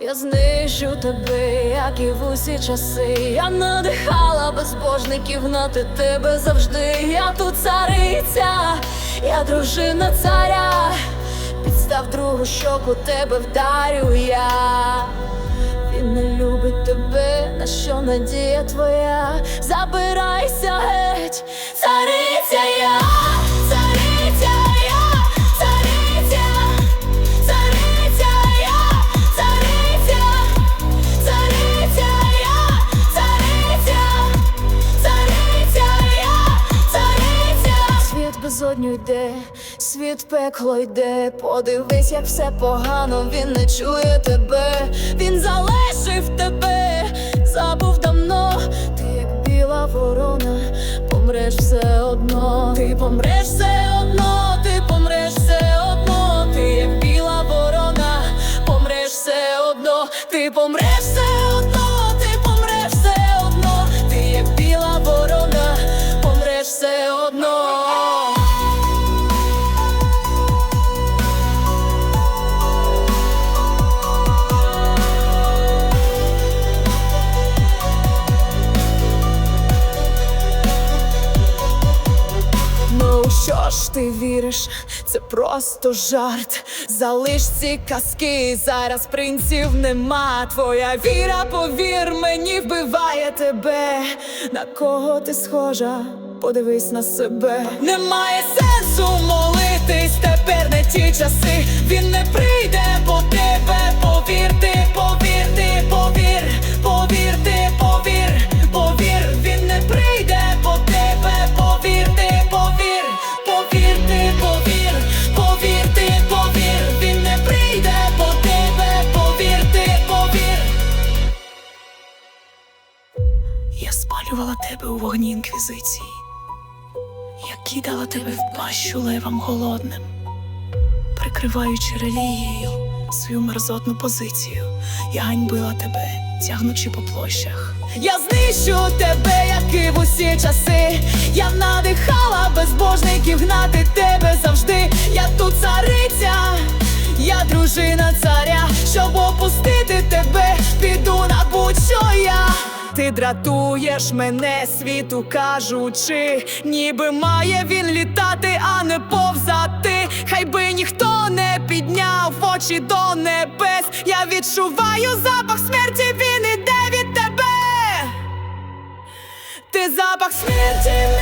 Я знищу тебе, як і в усі часи. Я надихала безбожників гнати тебе завжди. Я тут цариця, я дружина царя. Підстав другу щоку тебе вдарю я. Він не любить тебе, на що надія твоя. Забирайся геть, цариця я, йде, світ пекло йде. Подивись, як все погано, він не чує тебе, він залишив тебе, забув давно, ти як біла ворона, помреш все одно, ти помреш все ж ти віриш, це просто жарт. Залиш ці казки, зараз принців нема. Твоя віра, повір мені, вбиває тебе. На кого ти схожа? Подивись на себе. Немає сенсу молитись, тепер не ті часи. Він не прийде по тебе. Повір ти, тебе у вогні інквізиції. Я кидала тебе в пащу левам голодним, прикриваючи релігією свою мерзотну позицію. Я ганьбила тебе, тягнучи по площах. Я знищу тебе, як і в усі часи. Я надихала безбожників гнати тебе завжди. Я тут цариця, я дружина царя, щоб опустити тебе, піду на будь-що я. Ти дратуєш мене світу, кажучи, ніби має він літати, а не повзати. Хай би ніхто не підняв очі до небес. Я відчуваю запах смерті, він іде від тебе. Ти запах смерті